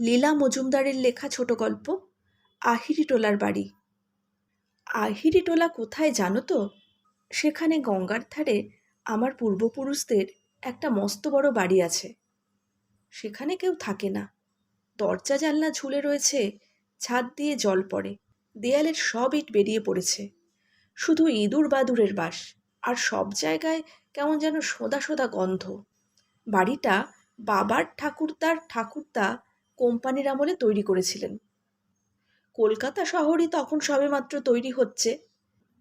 লীলা মজুমদারের লেখা ছোট গল্প আহিরিটোলার বাড়ি। আহিরিটোলা কোথায় জানো তো? সেখানে গঙ্গার ধারে আমার পূর্বপুরুষদের একটা মস্ত বড় বাড়ি আছে। সেখানে কেউ থাকে না। দরজা জানলা ঝুলে রয়েছে, ছাদ দিয়ে জল পড়ে, দেয়ালের সব ইট বেরিয়ে পড়েছে। শুধু ইঁদুর বাদুরের বাস, আর সব জায়গায় কেমন যেন সোদা সোদা গন্ধ। বাড়িটা বাবার ঠাকুরদার ঠাকুরদা কোম্পানির আমলে তৈরি করেছিলেন। কলকাতা শহরই তখন সবেমাত্র তৈরি হচ্ছে।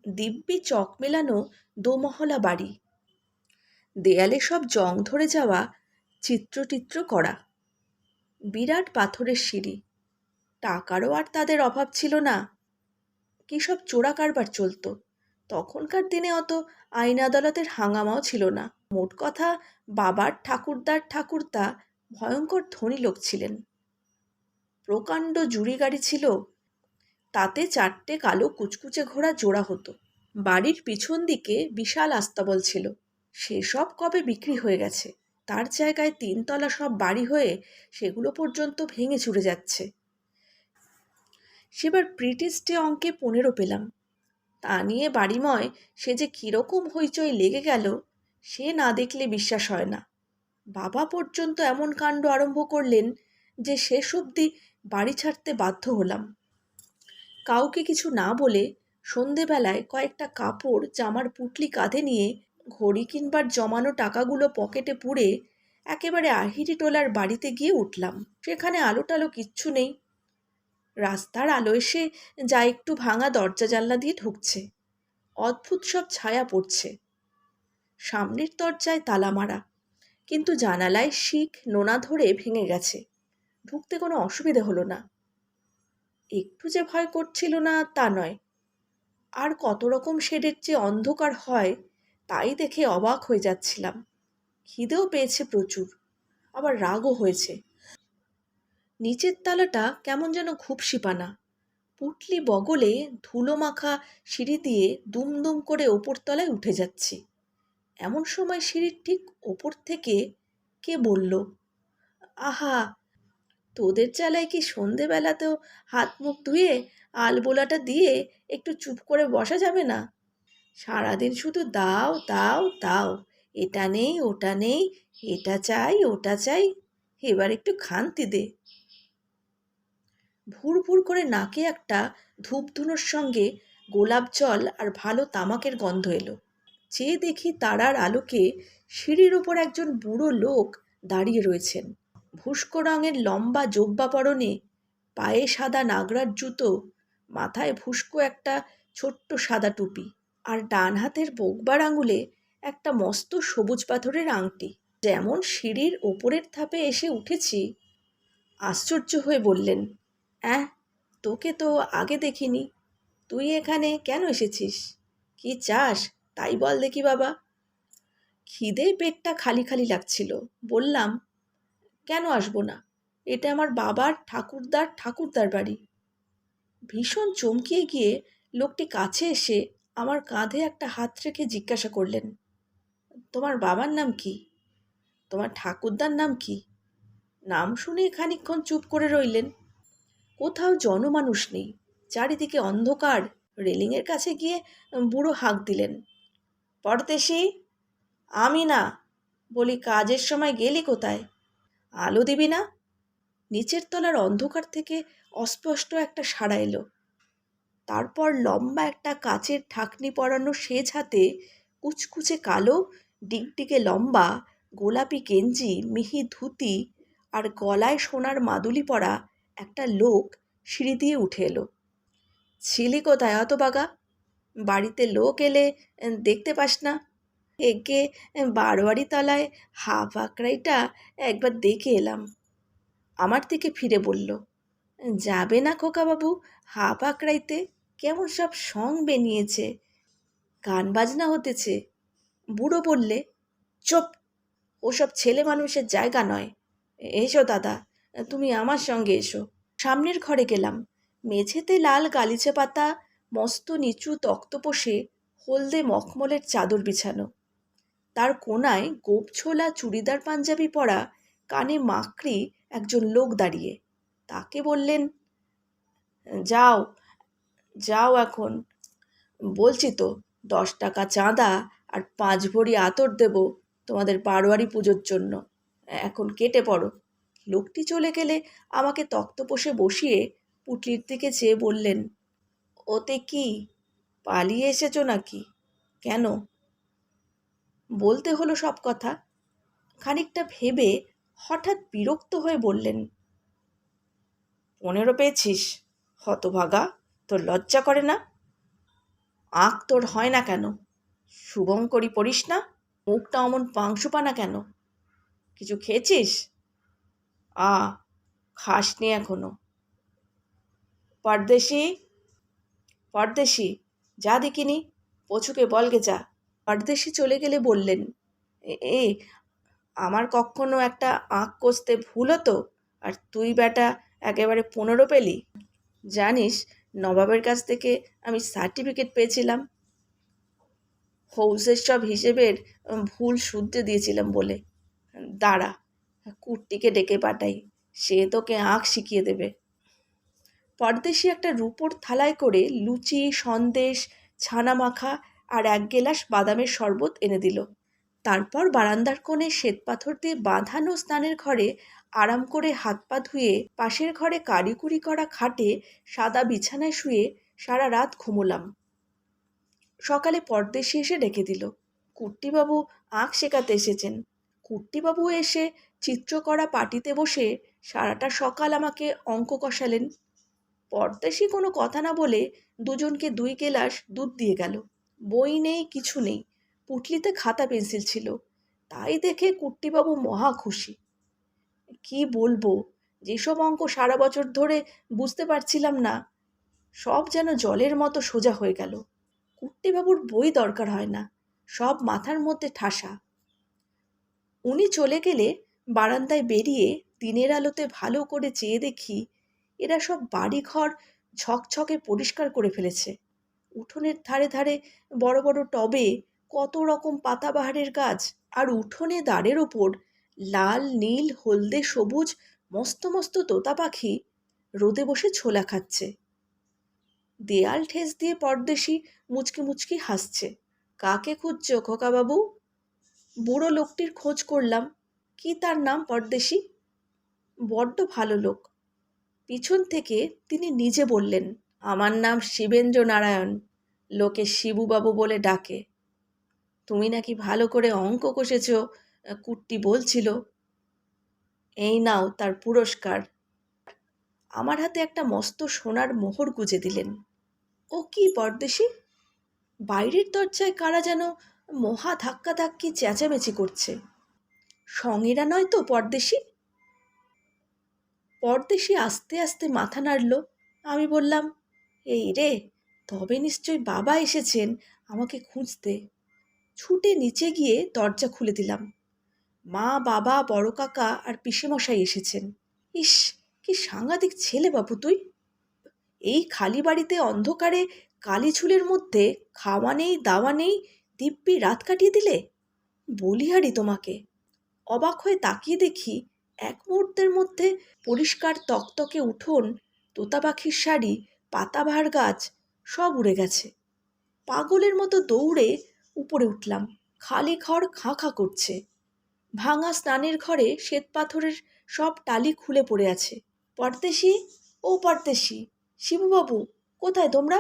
দিব্যি চক মেলানো দোমহলা বাড়ি। দেয়ালে সব জং ধরে যাওয়া চিত্রটিত্র করা। বিরাট পাথরের সিঁড়ি। টাকারও আর তাদের অভাব ছিল না। কী সব চোরা কারবার চলতো। তখনকার দিনে অত আইন আদালতের হাঙ্গামাও ছিল না। মোট কথা, বাবার ঠাকুরদার ঠাকুরদা ভয়ঙ্কর ধনী লোক ছিলেন। প্রকাণ্ড জুড়ি গাড়ি ছিল। তাতে চারটে কালো কুচকুচে ঘোড়া জোড়া হতো। বাড়ির পিছন দিকে বিশাল আস্তাবল ছিল। সেসব কবে বিক্রি হয়ে গেছে? তার জায়গায় তিনতলা সব বাড়ি হয়ে সেগুলো পর্যন্ত ভেঙে চুরে যাচ্ছে। সেবার ব্রিটিশ ডে অঙ্কে পনেরো পেলাম। তা নিয়ে বাড়িময় সে যে কীরকম হইচই লেগে গেল, সে না দেখলে বিশ্বাস হয় না। বাবা পর্যন্ত এমন কাণ্ড আরম্ভ করলেন যে শেষ অবধি বাড়ি ছাড়তে বাধ্য হলাম। কাউকে কিছু না বলে সন্ধেবেলায় কয়েকটা কাপড়, জামার পুটলি কাঁধে নিয়ে ঘড়ি কিনবার জমানো টাকাগুলো পকেটে পুড়ে একেবারে আহিরি টোলার বাড়িতে গিয়ে উঠলাম। সেখানে আলো টালো কিচ্ছু নেই। রাস্তার আলো এসে যা একটু ভাঙা দরজা জানলা দিয়ে ঢুকছে। অদ্ভুত সব ছায়া পড়ছে। সামনের দরজায় তালা মারা। কিন্তু জানালায় শিখ নোনা ধরে ভেঙে গেছে। ঢুকতে কোনো অসুবিধে হলো না। একটু যে ভয় করছিল না তা নয়। আর কত রকম শেডের যে অন্ধকার হয়, তাই দেখে অবাক হয়ে যাচ্ছিলাম। খিদেও পেয়েছে প্রচুর, আবার রাগও হয়েছে। নিচের তালাটা কেমন যেন খুব শিপানা। পুটলি বগলে ধুলো মাখা সিঁড়ি দিয়ে দুমদুম করে ওপর তলায় উঠে যাচ্ছি। এমন সময় সিঁড়ির ঠিক ওপর থেকে কে বলল, আহা তোদের চালায় কি সন্ধেবেলাতেও হাত মুখ ধুয়ে আলবোলাটা দিয়ে একটু চুপ করে বসা যাবে না? সারাদিন শুধু দাও দাও দাও। এটা নেই, ওটা নেই, এটা চাই, ওটা চাই। এবার একটু খান্তি দে। ভুর ভুর করে নাকে একটা ধূপধুনোর সঙ্গে গোলাপ জল আর ভালো তামাকের গন্ধ এলো। চেয়ে দেখি তারার আলোকে সিঁড়ির ওপর একজন বুড়ো লোক দাঁড়িয়ে রয়েছেন। ভুস্কো রঙের লম্বা জোব্বা পরনে, পায়ে সাদা নাগরার জুতো, মাথায় ভুস্কো একটা ছোট্ট সাদা টুপি আর ডান হাতের বোকবার আঙুলে একটা মস্ত সবুজ পাথরের আংটি। যেমন সিঁড়ির ওপরের ধাপে এসে উঠেছি। আশ্চর্য হয়ে বললেন, অ্যাঁ, তোকে তো আগে দেখিনি। তুই এখানে কেন এসেছিস? কি চাস? তাই বল দেখি বাবা। খিদে পেটটা খালি খালি লাগছিল। বললাম কেন আসব না? এটা আমার বাবার ঠাকুরদার ঠাকুরদার বাড়ি। ভীষণ চমকিয়ে গিয়ে লোকটি কাছে এসে আমার কাঁধে একটা হাত রেখে জিজ্ঞাসা করলেন, তোমার বাবার নাম কি? তোমার ঠাকুরদার নাম কি? নাম শুনে খানিকক্ষণ চুপ করে রইলেন। কোথাও জনমানুষ নেই। চারিদিকে অন্ধকার। রেলিংয়ের কাছে গিয়ে বুড়ো হাঁক দিলেন, পরদেশি? আমি না। বলি, কাজের সময় গেলি কোথায়? আলো দিবি না? নিচের তলার অন্ধকার থেকে অস্পষ্ট একটা সাড়া এলো। তারপর লম্বা একটা কাচের ঢাকনি পরানো সেজ হাতে কুচকুচে কালো ডিগডিগে লম্বা, গোলাপি গেঞ্জি, মিহি ধুতি আর গলায় সোনার মাদুলি পরা একটা লোক সিঁড়ি দিয়ে উঠে এলো। ছিলি কোথায় অত বাগা বাড়িতে লোক এলে দেখতে পাস না। একে বারোয়ারি তলায় হাফ আঁকড়াইটা একবার দেখে এলাম। আমার দিকে ফিরে বলল, যাবে না খোকাবাবু, হাফ আঁকড়াইতে কেমন সব সং বেনিয়েছে। গান বাজনা হতেছে। বুড়ো বললে, চুপ, ওসব ছেলে মানুষের জায়গা নয়। এসো দাদা, তুমি আমার সঙ্গে এসো। সামনের ঘরে গেলাম। মেঝেতে লাল গালিচে পাতা, মস্ত নিচু তক্তপোষে হলদে মখমলের চাদর বিছানো। তার কোনায় গোপছোলা চুড়িদার, পাঞ্জাবি পরা, কানে মাকড়ি একজন লোক দাঁড়িয়ে। তাকে বললেন, যাও যাও এখন। বলছি তো, দশ টাকা চাঁদা আর পাঁচ ভরি আতর দেব তোমাদের বারোয়ারি পুজোর জন্য। এখন কেটে পড়ো। লোকটি চলে গেলে আমাকে তক্তপোষে বসিয়ে পুটলির দিকে চেয়ে বললেন, ওতে কি, পালিয়ে এসেছ নাকি? কেন? বলতে হলো সব কথা। খানিকটা ভেবে হঠাৎ বিরক্ত হয়ে বললেন, পনেরো পেয়েছিস, হতভাগা, তোর লজ্জা করে না? আঁক তোর হয় না কেন? শুভঙ্করী পড়িস না? মুখটা অমন পাংশুপানা কেন? কিছু খেয়েছিস? আ, খাসনি এখনও। পরদেশি পরদেশি, যা দেখিনি পছুকে বলগে যা। পরদেশি চলে গেলে বললেন, "এ- আমার কখনো একটা আঁক কষতে ভুল হতো? আর তুই বেটা একেবারে পনেরো পেলি? জানিস, নবাবের কাছ থেকে আমি সার্টিফিকেট পেয়েছিলাম। হৌসের সব হিসেবের ভুল শুদ্ধে দিয়েছিলাম বলে। দাঁড়া কুর্তিকে ডেকে পাঠাই, সে তোকে আঁক শিখিয়ে দেবে। পরদেশি একটা রূপোর থালায় করে লুচি, সন্দেশ ছানা মাখা আর এক গেলাস বাদামের শরবত এনে দিল। তারপর বারান্দার কোণে শ্বেতপাথর দিয়ে বাঁধানো স্নানের ঘরে আরাম করে হাত পা ধুয়ে পাশের ঘরে কারিকুরি করা খাটে সাদা বিছানায় শুয়ে সারা রাত ঘুমোলাম। সকালে পরদেশি এসে ডেকে দিল। কুট্টিবাবু আঁক শেখাতে এসেছেন। কুট্টিবাবু এসে চিত্র করা পাটিতে বসে সারাটা সকাল আমাকে অঙ্ক কষালেন। পরদেশি কোনো কথা না বলে দুজনকে দুই গেলাস দুধ দিয়ে গেল। বই নেই, কিছু নেই। পুটলিতে খাতা পেন্সিল ছিল। তাই দেখে কুট্টিবাবু মহা খুশি। কি বলব, যেসব অঙ্ক সারা বছর ধরে বুঝতে পারছিলাম না, সব যেন জলের মতো সোজা হয়ে গেল। কুট্টিবাবুর বই দরকার হয় না, সব মাথার মধ্যে ঠাসা। উনি চলে গেলে বারান্দায় বেরিয়ে দিনের আলোতে ভালো করে চেয়ে দেখি, এরা সব বাড়িঘর ঝকঝকে পরিষ্কার করে ফেলেছে। উঠোনের ধারে ধারে বড় বড় টবে কত রকম পাতাবাহারের গাছ আর উঠোনে দাঁড়ের ওপর লাল, নীল, হলদে, সবুজ, মস্ত মস্ত তোতা পাখি রোদে বসে ছোলা খাচ্ছে। দেয়াল ঠেস দিয়ে পরদেশি মুচকি মুচকি হাসছে। কাকে খুঁজছ, খোকাবাবু? বুড়ো লোকটির খোঁজ করলাম। কি তার নাম পরদেশি? বড্ড ভালো লোক। পিছন থেকে তিনি নিজে বললেন, আমার নাম শিবেন্দ্র নারায়ণ লোকে শিবুবাবু বলে ডাকে। তুমি নাকি ভালো করে অঙ্ক কষেছ? কুট্টি বলছিল। এই নাও তার পুরস্কার। আমার হাতে একটা মস্ত সোনার মোহর গুজে দিলেন। ও কি পরদেশি? বাইরের দরজায় কারা যেন মহা ধাক্কা ধাক্কি চেঁচামেচি করছে। সঙ্গীরা নয় তো পরদেশি? পরদেশি আস্তে আস্তে মাথা নাড়ল। আমি বললাম, এই রে তবে নিশ্চয়ই বাবা এসেছেন আমাকে খুঁজতে। ছুটে নিচে গিয়ে দরজা খুলে দিলাম। মা, বাবা, বড় কাকা আর পিসেমশাই এসেছেন। ইস, কি সাংঘাতিক ছেলে বাবু তুই। এই খালি বাড়িতে অন্ধকারে কালি ঝুলের মধ্যে খাওয়া নেই, দাওয়া নেই, দিব্যি রাত কাটিয়ে দিলে? বলিহারি তোমাকে। অবাক হয়ে তাকিয়ে দেখি এক মুহূর্তের মধ্যে পরিষ্কার তকতকে উঠোন তোতা পাখির শাড়ি, পাতাবাহার গাছ সব উড়ে গেছে। পাগলের মতো দৌড়ে উপরে উঠলাম। খালি ঘর খাঁ খাঁ করছে। ভাঙা স্নানের ঘরে শ্বেতপাথরের সব টালি খুলে পড়ে আছে। পরদেশি, ও পরদেশি, শিবুবাবু, কোথায় তোমরা?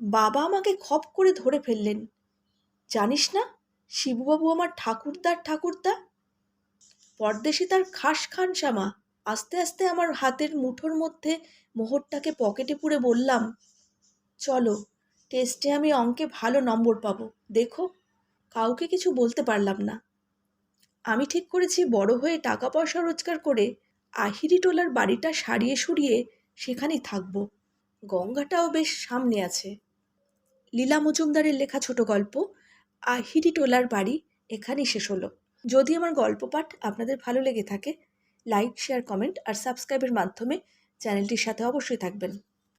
বাবা আমাকে খপ করে ধরে ফেললেন। জানিস না, শিবুবাবু আমার ঠাকুরদার ঠাকুরদা? পরদেশি তার খাস খান শ্যামা আস্তে আস্তে আমার হাতের মুঠোর মধ্যে মোহরটাকে পকেটে পুরে বললাম, চলো টেস্টে আমি অঙ্কে ভালো নম্বর পাবো। দেখো, কাউকে কিছু বলতে পারলাম না। আমি ঠিক করেছি, বড় হয়ে টাকা পয়সা রোজগার করে আহিরি টোলার বাড়িটা সারিয়ে সুরিয়ে সেখানেই থাকব। গঙ্গাটাও বেশ সামনে আছে। লীলা মজুমদারের লেখা ছোট গল্প, আহিরি টোলার বাড়ি এখানেই শেষ হলো। যদি আমার গল্প পাঠ আপনাদের ভালো লেগে থাকে লাইক শেয়ার কমেন্ট আর সাবস্ক্রাইবের মাধ্যমে চ্যানেলটির সাথে অবশ্যই থাকবেন।